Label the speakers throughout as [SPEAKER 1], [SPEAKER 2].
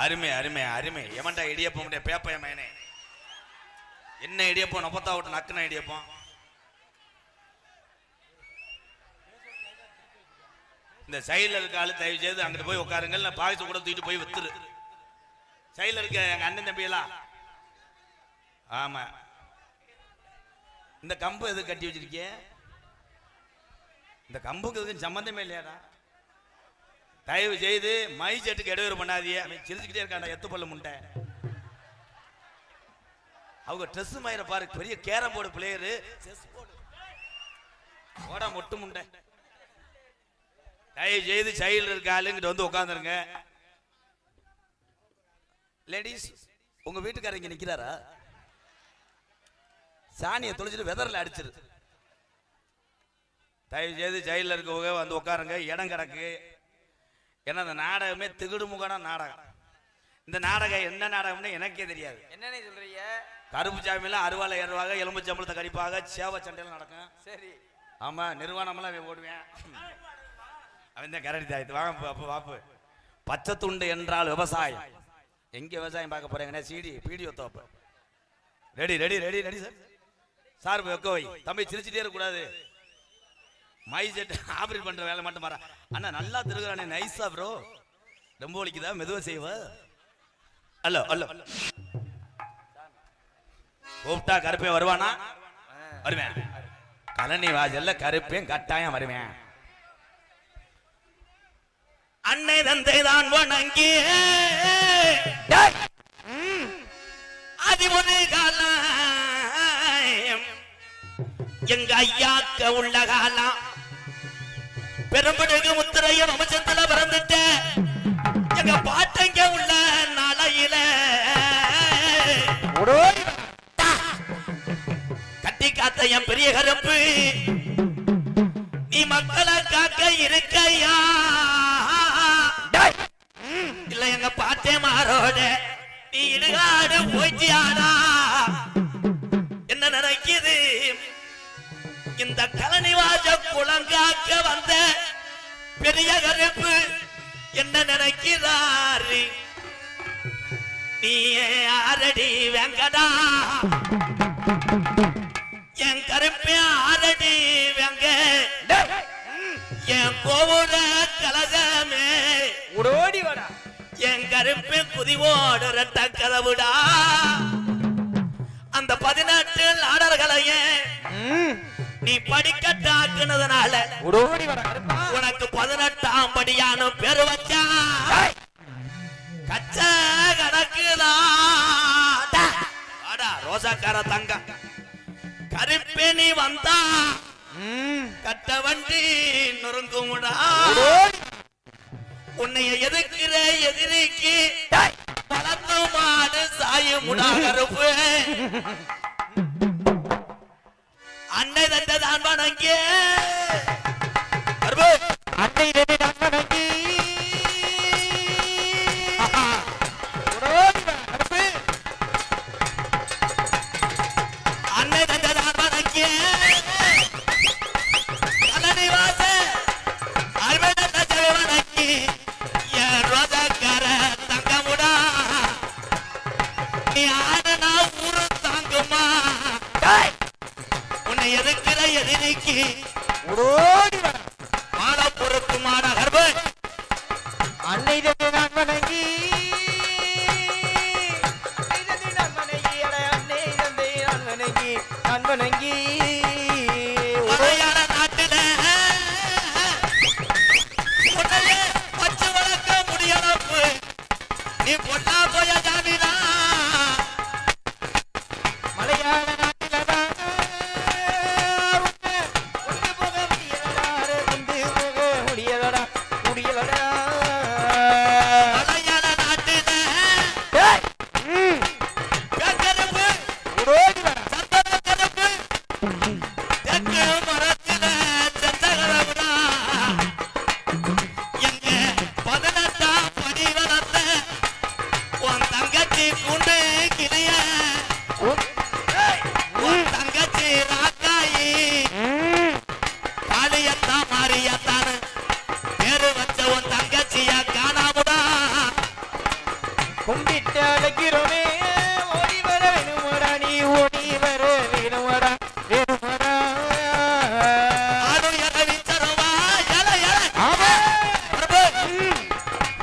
[SPEAKER 1] அருமை அருமை அருமை. எவன்டா இடியப்பம் பேப்பைய மயனே என்ன இடியப்பம்? நொப்பத்தா விட்டு நக்குன இடியப்பம். இந்த சைடில் இருக்க ஆளு தயவு செய்து அங்கிட்டு போய் உட்காருங்க. நான் பாயசம் கூட தூக்கிட்டு போய் வித்துரு. சைடில் இருக்க எங்க அண்ணன் தம்பியெல்லாம் ஆமா. இந்த கம்பு எது கட்டி வச்சிருக்கிய? இந்த கம்புக்கு எதுக்கும் சம்மந்தமே இல்லையாடா? தயவு செய்து மை செட்டுக்கு இடையூறு பண்ணாதீங்க. அவன் சிரிச்சுக்கிட்டே இருக்கான்டா எத்து பல்ல முண்டை அவங்க ட்ரெஸ் மயிரை பாரு பெரிய carrom board player chess board ஓடா மொட்டு. முண்டை தயவு செய்து சைடில் இருக்க ஆளுங்கிட்ட வந்து உட்காந்துருங்க லேடிஸ் உங்க வீட்டுக்காரர் இங்க நிக்கிறாரா? சாணியை தொலைச்சிட்டு வெதர்ல அடிச்சிரு. தயவு செய்து ஜெயிலில் இருக்கவங்க வந்து உட்காருங்க இடம் கிடக்கு. ஏன்னா இந்த நாடகமே திகுடு முகன நாடகம். இந்த நாடகம் என்ன நாடகம்னு எனக்கே தெரியாது.
[SPEAKER 2] என்னன்னு சொல்றீங்க?
[SPEAKER 1] கருப்பு சாமியெல்லாம் அருவாலை ஏறுவாங்க எலும்பு சம்பளத்தை கடிப்பாங்க சேவை சண்டையெல்லாம் நடக்கும்.
[SPEAKER 2] சரி.
[SPEAKER 1] ஆமா நிர்வாணமெல்லாம் ஓடுவேன் அவன் தான் கரடி தாயத்து வாங்க அப்போ வாப்பு. பச்சை துண்டு என்றால் விவசாயம். எங்க விவசாயம் பார்க்க போறீங்கன்னா சிடி பீடியோ தோப்பு. Ready ready ready ready sir sir தம்பி சிரிச்சுட்டே இருக்கக்கூடாது. மைசெட் ஆபரேட் பண்ற வேலை மட்டும் வர அண்ணா நல்லா திருகுறானே நைஸா ப்ரோ ரொம்ப ஒழிக்குதா மெதுவா செய்வ? அல்லோ அல்லோ கூப்பிட்டா கருப்பையன் வருவானா? வருவேன். கலனி வாசல்ல கருப்பேன் கட்டாயம் வருவேன். அன்னை தந்தை தான் வணங்கி. அதிமுறை காலம். எங்க ஐயாக்க உள்ள காலம். பெரும்படுகு முத்திரைய வம்சத்துல பிறந்துட்ட. எங்க பாட்டங்க உள்ள நாளையில? கட்டி காத்த என் பெரிய கருப்பு. நீ மக்களை காக்க இருக்கையா? இல்ல எங்க பாட்டே மாறோட. நீ இடுகாடு போய்ச்சியாடா. என்ன நினைக்குது? இந்த கலனிவாஜ குளங்காக்க வந்த பெரிய கருப்பு என்ன நினைக்கிறாரு? நீ ஆரடி வெங்கடா. என் கருப்பே ஆரடி வெங்க. என் கோவுல கலகமே.
[SPEAKER 2] ஓடி வாடா
[SPEAKER 1] என் கருப்பே குதிவோடுற கதவுடா. அந்த பதினெட்டு நாடர்களையே நீ படிக்கட்டாக்குனதுனால
[SPEAKER 2] ஓடி வாடா
[SPEAKER 1] படியான பேரு வச்சா கச்ச கணக்குதா? அடா ரோசாக்கார தங்க கருப்பே நீ வந்தா கட்ட வண்டி நொறுங்குமுடா. உன்னைய எதுக்குற எதிரிக்கு பலத்து மாடு சாயுமுடா கருப்பு. அன்னை தந்த தான் வணங்கிய. கருப்பு
[SPEAKER 2] அன்னை
[SPEAKER 1] எதிரிக்கு
[SPEAKER 2] ஓடி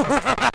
[SPEAKER 1] Ha ha ha ha!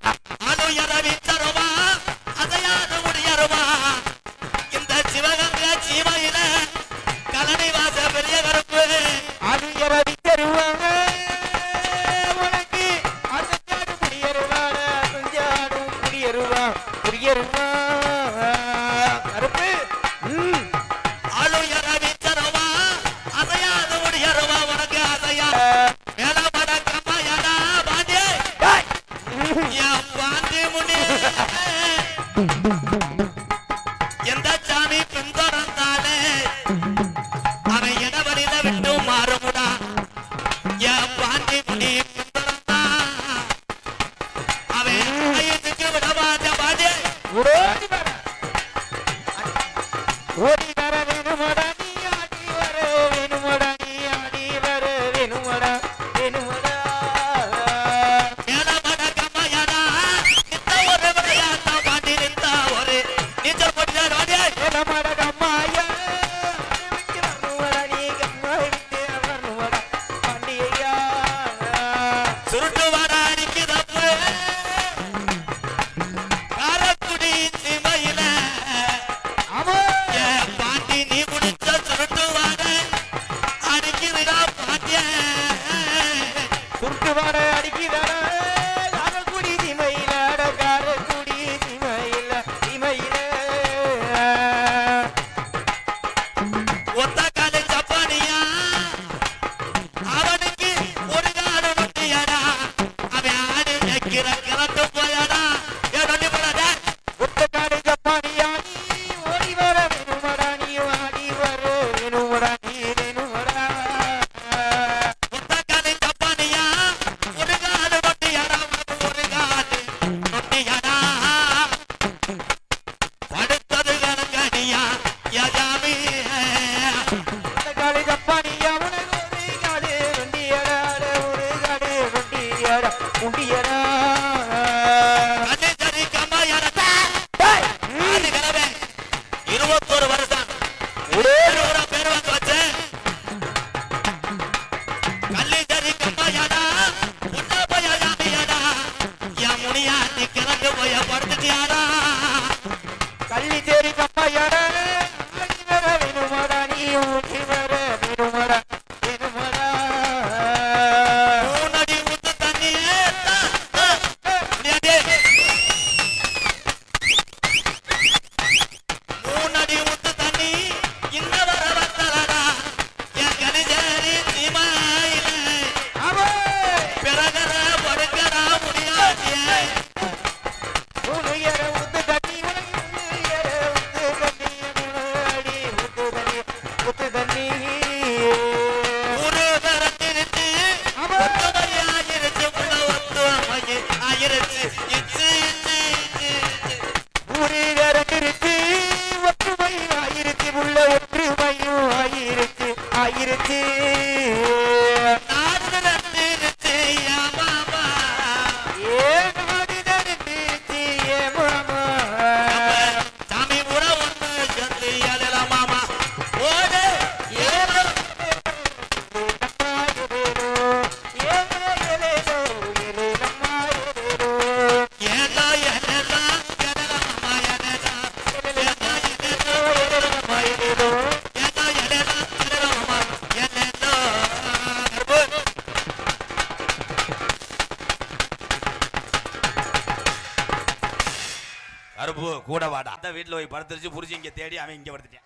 [SPEAKER 1] வீட்டில் போய் படுத்துருச்சு புரிச்சு இங்கே தேடி அவன் இங்கே படுத்துட்டேன்.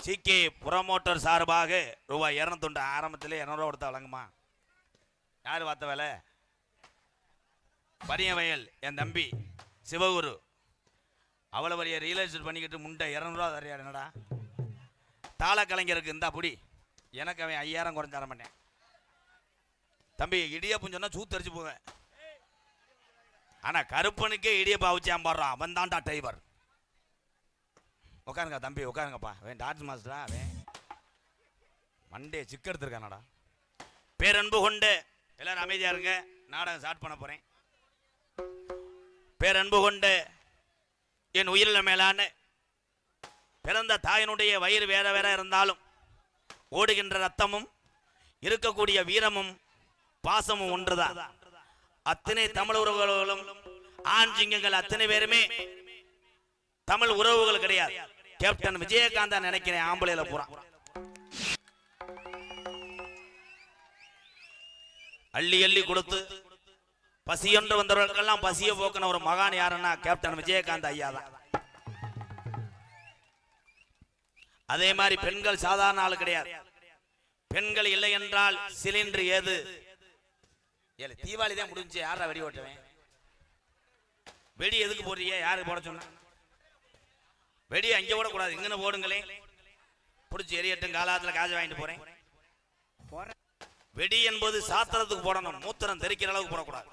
[SPEAKER 1] சிகே புரமோட்டர் சார்பாக ரூபாய் இரநூத்தொண்டு ஆரம்பத்தில் இரநூறுவா கொடுத்தா வழங்குமா? யார் பார்த்த வேலை? பனிய வயல் என் தம்பி சிவகுரு. அவ்வளோ பெரிய ரியல் எஸ்டேட் பண்ணிக்கிட்டு முண்டை இரநூறுவா தரையா என்னடா? தாள கலைஞருக்கு இருந்தா புடி. எனக்கு அவன் ஐயாயிரம் குறைஞ்ச மாட்டேன் தம்பி இடியாப்பும் சொன்னால் சூத்தரிச்சு போவேன். ஆனால் கருப்பனுக்கே இடியப்பா பாவிச்சான் பாடுறான். அவன் தான்டா டிரைவர் உட்காருங்க தம்பி உட்காருங்கப்பா அவன் டான்ஸ் மாஸ்டரா அவன். மண்டே சிக்க எடுத்துருக்கானடா. பேரன்பு கொண்டு எல்லாரும் அமைதியாக இருங்க. நாடகம் ஸ்டார்ட் பண்ண போகிறேன் பேரன்பு கொண்டு என் உயிரில் மேலான பிறந்த தாயினுடைய வயிறு வேற வேற இருந்தாலும் ஓடுகின்ற ரத்தமும் இருக்கக்கூடிய வீரமும் பாசமும் ஒன்றுதான். அத்தனை தமிழ் உறவுகளும் ஆண் சிங்கங்கள் அத்தனை பேருமே தமிழ் உறவுகள் கிடையாது. கேப்டன் விஜயகாந்தா நினைக்கிறேன் ஆம்பளையில பூரா. அள்ளி அள்ளி கொடுத்து பசியொன்று வந்தவர்களுக்கெல்லாம் பசிய போக்கின ஒரு மகான் யாருன்னா கேப்டன் விஜயகாந்த் ஐயா தான். அதே மாதிரி பெண்கள் சாதாரண ஆள் கிடையாது. பெண்கள் இல்லை என்றால் சிலிண்டர் ஏது? ஏலே, தீபாவளி தான் முடிஞ்சு யாரா வெடி ஓட்டுவேன் வெடி எதுக்கு போடுறீங்க யாருக்கு போட சொன்ன வெடி அங்கே ஓடக்கூடாது இங்கன்னு போடுங்களே. பிடிச்சி எரியட்டும் காலாத்துல காசு வாங்கிட்டு போறேன். வெடி என்பது சாத்திரத்துக்கு போடணும் மூத்திரம் தெரிக்கிற அளவுக்கு போடக்கூடாது.